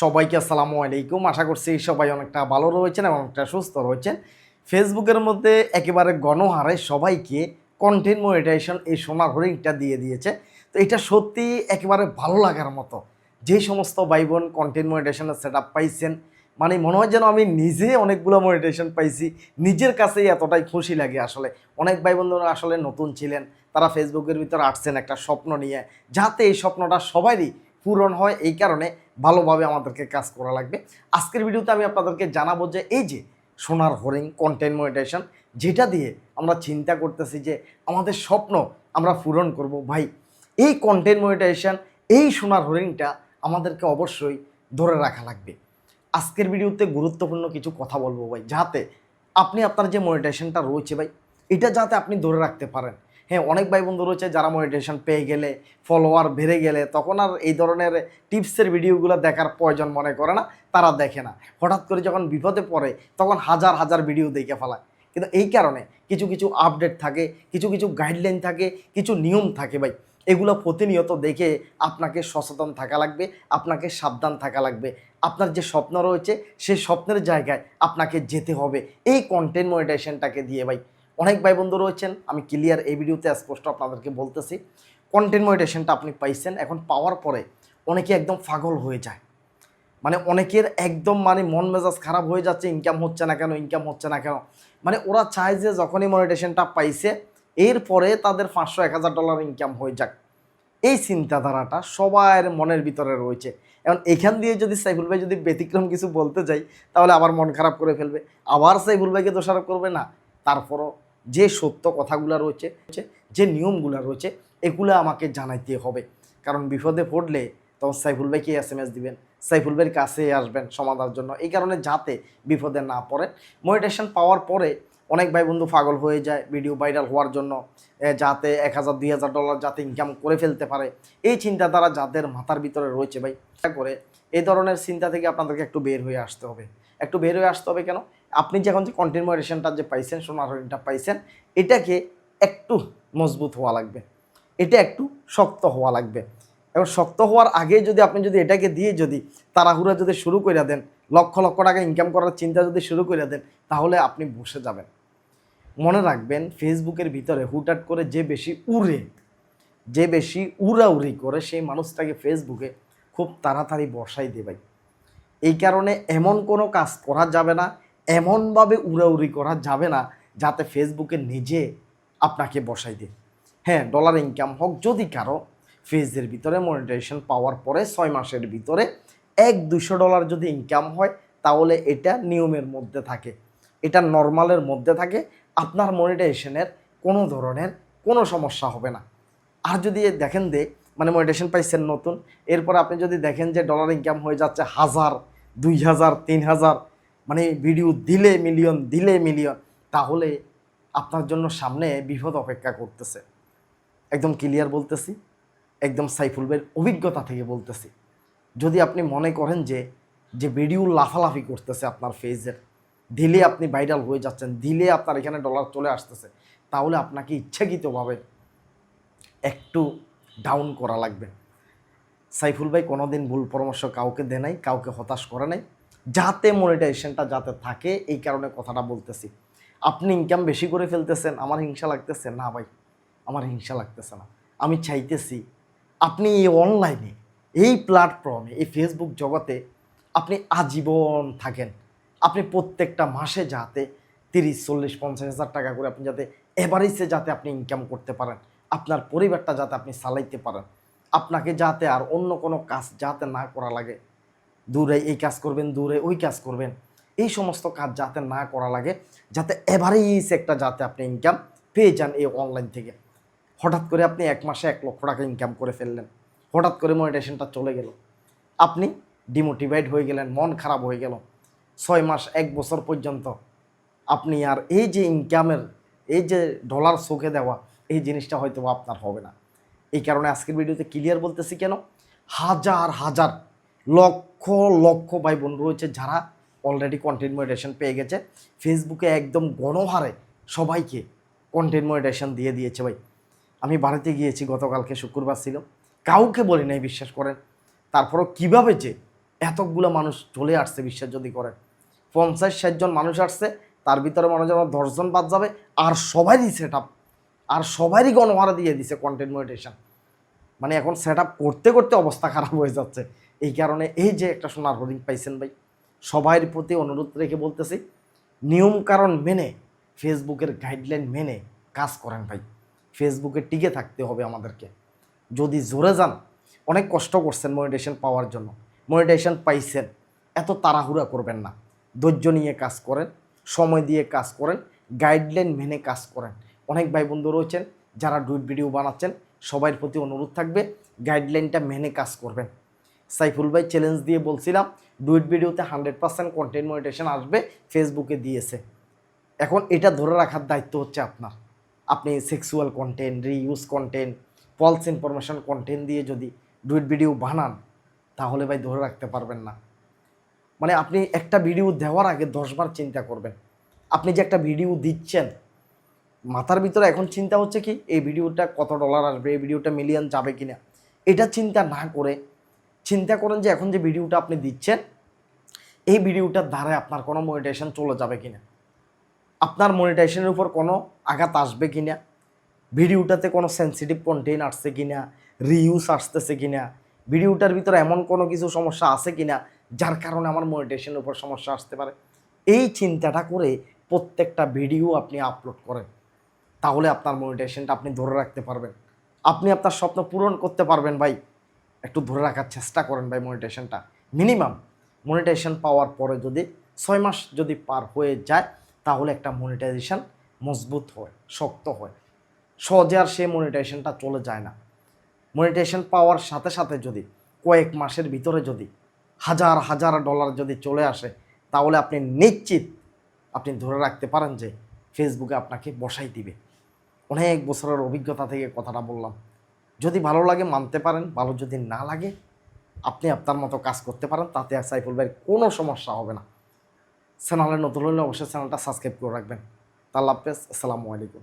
সবাইকে আসসালামু আলাইকুম। আশা করছি সবাই অনেকটা ভালো রয়েছেন এবং অনেকটা সুস্থ রয়েছেন। ফেসবুকের মধ্যে একেবারে গণহারে সবাইকে কন্টেন্ট মনিটাইজেশন এই সোনার হরিংটা দিয়ে দিয়েছে। তো এটা সত্যি একেবারে ভালো লাগার মতো। যে সমস্ত ভাই বোন কন্টেন্ট মনিটাইজেশনের সেট পাইছেন মানে মনে হয় যেন আমি নিজে অনেকগুলো মনিটাইজেশন পাইছি, নিজের কাছেই এতটাই খুশি লাগে আসলে। অনেক ভাই বন্ধুরা আসলে নতুন ছিলেন, তারা ফেসবুকের ভিতর আসছেন একটা স্বপ্ন নিয়ে। যাতে এই স্বপ্নটা সবারই পূরণ হয়, এই কারণে ভালোভাবে আমাদেরকে কাজ করা লাগবে। আজকের ভিডিওতে আমি আপনাদেরকে জানাব যে এই যে সোনার হরিং কন্টেন্ট মনিটাইজেশন যেটা দিয়ে আমরা চিন্তা করতেছি যে আমাদের স্বপ্ন আমরা পূরণ করব। ভাই, এই কন্টেন্ট মনিটাইজেশন এই সোনার হরিংটা আমাদেরকে অবশ্যই ধরে রাখা লাগবে। আজকের ভিডিওতে গুরুত্বপূর্ণ কিছু কথা বলব ভাই, যাতে আপনি আপনার যে মনিটাইজেশনটা রয়েছে ভাই, এটা যাতে আপনি ধরে রাখতে পারেন। হ্যাঁ অনেক ভাই বন্ধু রয়েছে যারা মনিটাইজেশন পেয়ে গেলে ফলোয়ার বেড়ে গেলে, তখন আর এই ধরনের টিপসের ভিডিওগুলো দেখার প্রয়োজন মনে করে না, তারা দেখে না। হঠাৎ করে যখন বিপদে পড়ে, তখন হাজার হাজার ভিডিও দেখে ফেলায়। কিন্তু এই কারণে কিছু কিছু আপডেট থাকে, কিছু কিছু গাইডলাইন থাকে, কিছু নিয়ম থাকে ভাই। এগুলো প্রতিনিয়ত দেখে আপনাকে সচেতন থাকা লাগবে, আপনাকে সাবধান থাকা লাগবে। আপনার যে স্বপ্ন রয়েছে, সেই স্বপ্নের জায়গায় আপনাকে যেতে হবে। এই কন্টেন্ট মনিটাইজেশনটাকে দিয়ে ভাই। অনেক ভাই বন্ধু রয়েছেন। আমি ক্লিয়ার এই ভিডিওতে স্পষ্ট আপনাদেরকে বলতেছি। কন্টেন্ট মনিটাইজেশনটা আপনি পাইছেন। এখন পাওয়ার পরে অনেকে একদম পাগল হয়ে যায়। মানে অনেকের একদম মানে মন মেজাজ খারাপ হয়ে যাচ্ছে ইনকাম হচ্ছে না কেন ইনকাম হচ্ছে না কেন। মানে ওরা চায় যে যখনই মনিটেশনটা পাইছে, এরপরে তাদের পাঁচশো, এক হাজার ডলার ইনকাম হয়ে যাক। এই চিন্তাধারাটা সবার মনের ভিতরে রয়েছে। এখন এখান দিয়ে যদি সাইফুল ভাই যদি ব্যতিক্রম কিছু বলতে যাই, তাহলে আবার মন খারাপ করে ফেলবে। আবার সাইফুল ভাইকে দোষারোপ করবে? না। তারপরও যে সত্য কথাগুলো রয়েছে, যে নিয়মগুলো রয়েছে, এগুলো আমাকে জানাইতে হবে। কারণ বিপদে পড়লে তখন সাইফুল ভাইকে এস এম এস দিবেন? সাইফুল ভাইয়ের কাছে আসবেন সমাধানের জন্য। এই কারণে যাতে বিপদে না পড়ে মনিটেশন পাওয়ার পরে অনেক ভাই বন্ধু পাগল হয়ে যায়, ভিডিও ভাইরাল হওয়ার জন্য যাতে এক হাজার, দুই হাজার ডলার যাতে ইনকাম করে ফেলতে পারে। এই চিন্তাধারা যাদের মাথার ভিতরে রয়েছে ভাই করে এই ধরনের চিন্তা থেকে আপনাদেরকে একটু বের হয়ে আসতে হবে। একটু বের হয়ে আসতে হবে কেন? আপনি যখন যে কন্টেন্ট মনিটেশনটা যে পাইছেন, সোনার হরিণটা পাইছেন, এটাকে একটু মজবুত হওয়া লাগবে। এটা একটু শক্ত হওয়া লাগবে। এবং শক্ত হওয়ার আগে যদি আপনি যদি এটাকে দিয়ে যদি তাড়াহুড়া যদি শুরু করে দেন, লক্ষ লক্ষ টাকা ইনকাম করার চিন্তা যদি শুরু করে দেন, তাহলে আপনি বসে যাবেন। মনে রাখবেন ফেসবুকের ভিতরে হুটহাট করে যে বেশি উড়ে, যে বেশি উড়াউড়ি করে সেই মানুষটাকে ফেসবুকে খুব তাড়াতাড়ি বসাই দেবে এই কারণে এমন কোনো কাজ করা যাবে না এমনভাবে উড়াউড়ি করা যাবে না যাতে ফেসবুকে নিজে আপনাকে বসাই দেয়। হ্যাঁ ডলার ইনকাম হোক, যদি কারও ফেজের ভিতরে মনিটাইজেশন পাওয়ার পরে ছয় মাসের ভিতরে এক দুশো ডলার যদি ইনকাম হয়, তাহলে এটা নিয়মের মধ্যে থাকে। এটা নর্মালের মধ্যে থাকে। আপনার মনিটাইজেশনের কোনো ধরনের কোনো সমস্যা হবে না। আর যদি দেখেন যে মানে মনিটেশন পাইছেন নতুন, এরপর আপনি যদি দেখেন যে ডলার ইনকাম হয়ে যাচ্ছে হাজার, দুই হাজার, তিন হাজার মানে ভিডিও দিলে মিলিয়ন দিলে মিলিয়ন তাহলে আপনার জন্য সামনে বিপদ অপেক্ষা করতেছে। একদম ক্লিয়ার বলতেছি, একদম সাইফুল ভাইয়ের অভিজ্ঞতা থেকে বলতেছি। যদি আপনি মনে করেন যে যে ভিডিও লাফালাফি করতেছে আপনার ফেজের দিলে আপনি ভাইরাল হয়ে যাচ্ছেন, দিলে আপনার এখানে ডলার চলে আসতেছে, তাহলে আপনাকে ইচ্ছাকৃতভাবে একটু ডাউন করা লাগবে। সাইফুল ভাই কোনোদিন ভুল পরামর্শ কাউকে দেয় নাই, কাউকে হতাশ করে নাই। যাতে মনিটাইজেশনটা যাতে থাকে, এই কারণে কথাটা বলতেছি। আপনি ইনকাম বেশি করে ফেলতেছেন, আমার হিংসা লাগতেছে? না ভাই, আমার হিংসা লাগতেছে না। আমি চাইতেছি আপনি এই অনলাইনে এই প্ল্যাটফর্মে এই ফেসবুক জগতে আপনি আজীবন থাকেন। আপনি প্রত্যেকটা মাসে যাতে তিরিশ, চল্লিশ, পঞ্চাশ হাজার টাকা করে আপনি যাতে এভারেজে যাতে আপনি ইনকাম করতে পারেন, আপনার পরিবারটা যাতে আপনি চালাইতে পারেন, আপনাকে যাতে আর অন্য কোনো কাজ যাতে না করা লাগে দূরে এই কাজ করবেন, দূরে ওই কাজ করবেন। এই সমস্ত কাজ যাতে না করা লাগে, যাতে এভারেজ একটা যাতে আপনি ইনকাম পেয়ে যান এই অনলাইন থেকে। হঠাৎ করে আপনি এক মাসে এক লক্ষ টাকা ইনকাম করে ফেললেন। হঠাৎ করে মনিটেশনটা চলে গেল। আপনি ডিমোটিভেট হয়ে গেলেন, মন খারাপ হয়ে গেল। ছয় মাস, এক বছর পর্যন্ত আপনি আর এই যে ইনকামের এই যে ডলার চোখে দেওয়া, এই জিনিসটা হয়তো আপনার হবে না। এই কারণে আজকের ভিডিওতে ক্লিয়ার বলতেছি কেন? হাজার হাজার লক্ষ লক্ষ ভাই বোন রয়েছে যারা অলরেডি কন্টেন্ট মনিটেশন পেয়ে গেছে। ফেসবুকে একদম গণহারে সবাইকে কন্টেন্ট মনিটেশন দিয়ে দিয়েছে ভাই। আমি বাড়িতে গিয়েছি, গতকালকে শুক্রবার ছিল। কাউকে বলি নাই, বিশ্বাস করেন। তারপরও কীভাবে যে এতগুলো মানুষ চলে আসছে, বিশ্বাস যদি করেন। পঞ্চাশ ষাটজন মানুষ আসছে, তার ভিতরে মনে যেন দশজন বাদ যাবে, আর সবারই সেট আপ আর সবারই গণহারা দিয়ে দিছে কন্টেন্ট মনিটেশন মানে এখন সেট আপ করতে করতে অবস্থা খারাপ হয়ে যাচ্ছে। এই কারণে এই যে একটা সোনার হরিণ পাইছেন ভাই সবার প্রতি অনুরোধ রেখে বলতেছি, নিয়ম কারণ মেনে, ফেসবুকের গাইডলাইন মেনে কাজ করেন ভাই। ফেসবুকে টিকে থাকতে হবে আমাদেরকে। যদি জোরে যান, অনেক কষ্ট করছেন মনিটেশন পাওয়ার জন্য। মনিটেশন পাইছেন, এত তাড়াহুড়া করবেন না। ধৈর্য নিয়ে কাজ করেন, সময় দিয়ে কাজ করেন গাইডলাইন মেনে কাজ করেন। অনেক ভাই বন্ধু রয়েছেন, যারা ডুইট ভিডিও বানাচ্ছেন সবার প্রতি অনুরোধ থাকবে গাইডলাইনটা মেনে কাজ করবেন। সাইফুল ভাই চ্যালেঞ্জ দিয়ে বলছিলাম ডুইট ভিডিওতে হান্ড্রেড পার্সেন্ট কন্টেন্ট মনিটেশন আসবে ফেসবুকে দিয়েছে। এখন এটা ধরে রাখার দায়িত্ব হচ্ছে আপনার। আপনি sexual content reuse content false information content দিয়ে যদি ডুইট ভিডিও বানান, তাহলে ভাই ধরে রাখতে পারবেন না। মানে আপনি একটা ভিডিও দেওয়ার আগে দশবার চিন্তা করবেন। আপনি যে একটা ভিডিও দিচ্ছেন, মাথার ভিতরে এখন চিন্তা হচ্ছে কি, এই ভিডিওটা কত ডলার আসবে, এই ভিডিওটা মিলিয়ন যাবে কিনা? এটা চিন্তা না করে চিন্তা করেন যে এখন যে ভিডিওটা আপনি দিচ্ছেন, এই ভিডিওটার দ্বারা আপনার কোনো মনিটাইজেশন চলে যাবে কিনা? আপনার মনিটাইজেশনের উপর কোনো আঘাত আসবে কিনা? ভিডিওটাতে কোনো সেন্সিটিভ কন্টেন্ট আসছে কিনা? রিউজ আসতেছে কিনা? ভিডিওটার ভিতরে এমন কোনো কিছু সমস্যা আছে কিনা? যার কারণে আমার মনিটাইজেশনের উপর সমস্যা আসতে পারে। এই চিন্তাটা করে প্রত্যেকটা ভিডিও আপনি আপলোড করেন। তাহলে আপনার মনিটাইজেশনটা আপনি ধরে রাখতে পারবেন। আপনি আপনার স্বপ্ন পূরণ করতে পারবেন ভাই। একটু ধরে রাখার চেষ্টা করেন ভাই মনিটাইজেশনটা মিনিমাম মনিটাইজেশন পাওয়ার পরে যদি ছয় মাস যদি পার হয়ে যায়, তাহলে একটা মনিটাইজেশন মজবুত হয়, শক্ত হয়। সহজে আর সেই মনিটাইজেশনটা চলে যায় না। মনিটাইজেশন পাওয়ার সাথে সাথে যদি কয়েক মাসের ভিতরে যদি হাজার হাজার ডলার যদি চলে আসে, তাহলে আপনি নিশ্চিত আপনি ধরে রাখতে পারেন যে ফেসবুকে আপনাকে বসাই দিবে। অনেক বছরের অভিজ্ঞতা থেকে কথাটা বললাম। যদি ভালো লাগে, মানতে পারেন। ভালো যদি না লাগে, আপনি আপনার মতো কাজ করতে পারেন, তাতে আর সাইফুল ভাইয়ের কোনো সমস্যা হবে না। চ্যানেলে নতুন হলে অবশ্যই চ্যানেলটা সাবস্ক্রাইব করে রাখবেন। তাল্লা হাফেজ, আসসালামু আলাইকুম।